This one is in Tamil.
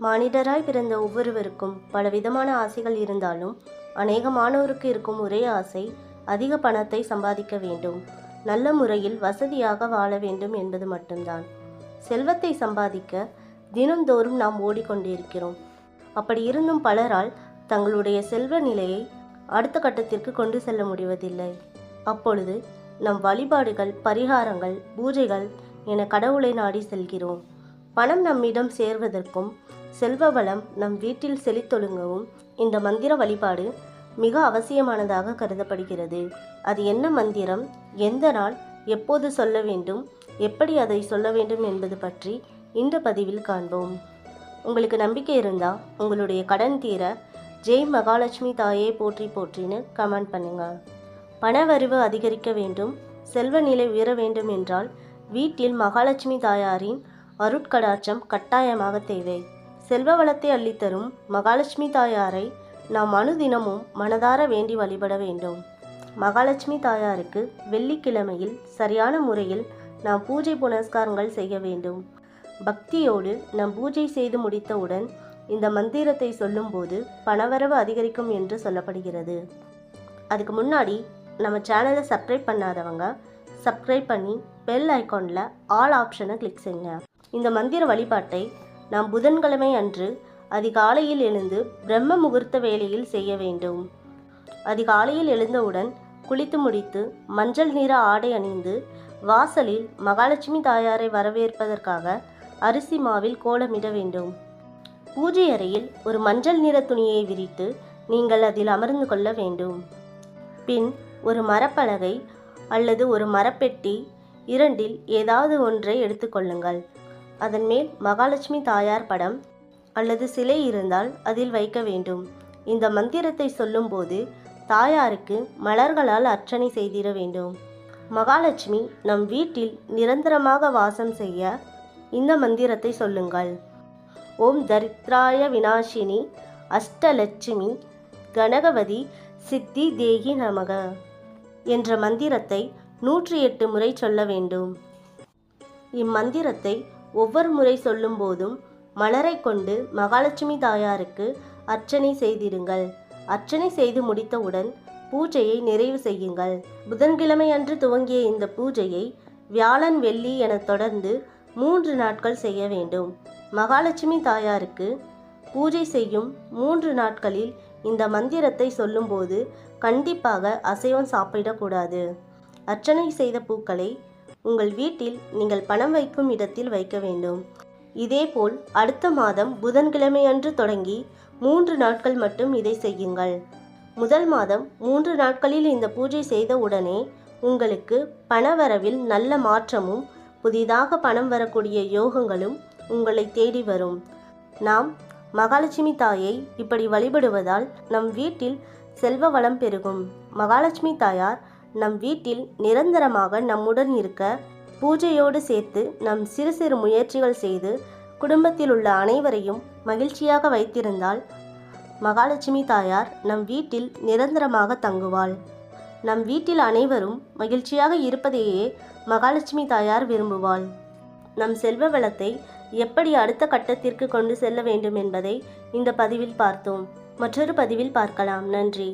மானிடராய் பிறந்த ஒவ்வொருவருக்கும் பலவிதமான ஆசைகள் இருந்தாலும் அநேகமானோருக்கு இருக்கும் ஒரே ஆசை அதிக பணத்தை சம்பாதிக்க வேண்டும். நல்ல முறையில் வசதியாக வாழ வேண்டும் என்பது மட்டும்தான். செல்வத்தை சம்பாதிக்க தினந்தோறும் நாம் ஓடிக்கொண்டிருக்கிறோம். அப்படி இருந்தும் பலரால் தங்களுடைய செல்வ நிலையை அடுத்த கட்டத்திற்கு கொண்டு செல்ல முடிவதில்லை. அப்பொழுது நம் வழிபாடுகள் பரிகாரங்கள் பூஜைகள் என கடவுளை நாடி செல்கிறோம். பணம் நம்மிடம் சேர்வதற்கும் செல்வ வளம் நம் வீட்டில் செழித்தொழுங்கவும் இந்த மந்திர வழிபாடு மிக அவசியமானதாக கருதப்படுகிறது. அது என்ன மந்திரம்? எந்த நாள்? எப்போது சொல்ல வேண்டும்? எப்படி அதை சொல்ல வேண்டும் என்பது பற்றி இந்த பதிவில் காண்போம். உங்களுக்கு நம்பிக்கை இருந்தால் உங்களுடைய கடன் தீர ஜெய் மகாலட்சுமி தாயே போற்றி போற்றின்னு கமெண்ட் பண்ணுங்க. பணவரவு அதிகரிக்க வேண்டும் செல்வ நிலை உயர வேண்டும் என்றால் வீட்டில் மகாலட்சுமி தாயாரின் அருட்கடாட்சம் கட்டாயமாக தேவை. செல்வ வளத்தை அள்ளித்தரும் மகாலட்சுமி தாயாரை நாம் அனுதினமும் மனதார வேண்டி வழிபட வேண்டும். மகாலட்சுமி தாயாருக்கு வெள்ளிக்கிழமையில் சரியான முறையில் நாம் பூஜை புனஸ்காரங்கள் செய்ய வேண்டும். பக்தியோடு நம் பூஜை செய்து முடித்தவுடன் இந்த மந்திரத்தை சொல்லும்போது பணவரவு அதிகரிக்கும் என்று சொல்லப்படுகிறது. அதுக்கு முன்னாடி நம்ம சேனலை சப்ஸ்கிரைப் பண்ணாதவங்க சப்ஸ்கிரைப் பண்ணி பெல் ஐக்கானில் ஆல் ஆப்ஷனை கிளிக் செய்யுங்க. இந்த மந்திர வழிபாட்டை நாம் புதன்கிழமை அன்று அதிகாலையில் எழுந்து பிரம்ம முகூர்த்த வேளையில் செய்ய வேண்டும். அதிகாலையில் எழுந்தவுடன் குளித்து முடித்து மஞ்சள் நிற ஆடை அணிந்து வாசலில் மகாலட்சுமி தாயாரை வரவேற்பதற்காக அரிசி மாவில் கோலமிட வேண்டும். பூஜை அறையில் ஒரு மஞ்சள் நிற துணியை விரித்து நீங்கள் அதில் அமர்ந்து கொள்ள வேண்டும். பின் ஒரு மரப்பலகை அல்லது ஒரு மரப்பெட்டி இரண்டில் ஏதாவது ஒன்றை எடுத்துக்கொள்ளுங்கள் அதன் மேல் மகாலட்சுமி தாயார் படம் அல்லது சிலை இருந்தால் அதில் வைக்க வேண்டும். இந்த மந்திரத்தை சொல்லும்போது தாயாருக்கு மலர்களால் அர்ச்சனை செய்திட வேண்டும். மகாலட்சுமி நம் வீட்டில் நிரந்தரமாக வாசம் செய்ய இந்த மந்திரத்தை சொல்லுங்கள். ஓம் தரித்ராய வினாசினி அஷ்டலட்சுமி கனகவதி சித்தி தேகி நமக என்ற மந்திரத்தை நூற்றி எட்டு முறை சொல்ல வேண்டும். இம்மந்திரத்தை ஒவ்வொரு முறை சொல்லும்போதும் மலரை கொண்டு மகாலட்சுமி தாயாருக்கு அர்ச்சனை செய்திடுங்கள். அர்ச்சனை செய்து முடித்தவுடன் பூஜையை நிறைவு செய்யுங்கள். புதன்கிழமை அன்று துவங்கிய இந்த பூஜையை வியாழன் வெள்ளி என தொடர்ந்து மூன்று நாட்கள் செய்ய வேண்டும். மகாலட்சுமி தாயாருக்கு பூஜை செய்யும் மூன்று நாட்களில் இந்த மந்திரத்தை சொல்லும்போது கண்டிப்பாக அசைவம் சாப்பிடக்கூடாது. அர்ச்சனை செய்த பூக்களை உங்கள் வீட்டில் நீங்கள் பணம் வைக்கும் இடத்தில் வைக்க வேண்டும். இதேபோல் அடுத்த மாதம் புதன்கிழமை அன்று தொடங்கி மூன்று நாட்கள் மட்டும் இதை செய்யுங்கள். முதல் மாதம் மூன்று நாட்களில் இந்த பூஜை செய்த உடனே உங்களுக்கு பணவரவில் நல்ல மாற்றமும் புதிதாக பணம் வரக்கூடிய யோகங்களும் உங்களை தேடி வரும். நாம் மகாலட்சுமி தாயை இப்படி வழிபடுவதால் நம் வீட்டில் செல்வ வளம் பெருகும். மகாலட்சுமி தாயார் நம் வீட்டில் நிரந்தரமாக நம்முடன் இருக்க பூஜையோடு சேர்த்து நம் சிறு சிறு முயற்சிகள் செய்து குடும்பத்தில் உள்ள அனைவரையும் மகிழ்ச்சியாக வைத்திருந்தால் மகாலட்சுமி தாயார் நம் வீட்டில் நிரந்தரமாக தங்குவாள். நம் வீட்டில் அனைவரும் மகிழ்ச்சியாக இருப்பதையே மகாலட்சுமி தாயார் விரும்புவாள். நம் செல்வ வளத்தை எப்படி அடுத்த கட்டத்திற்கு கொண்டு செல்ல வேண்டும் என்பதை இந்த பதிவில் பார்த்தோம். மற்றொரு பதிவில் பார்க்கலாம். நன்றி.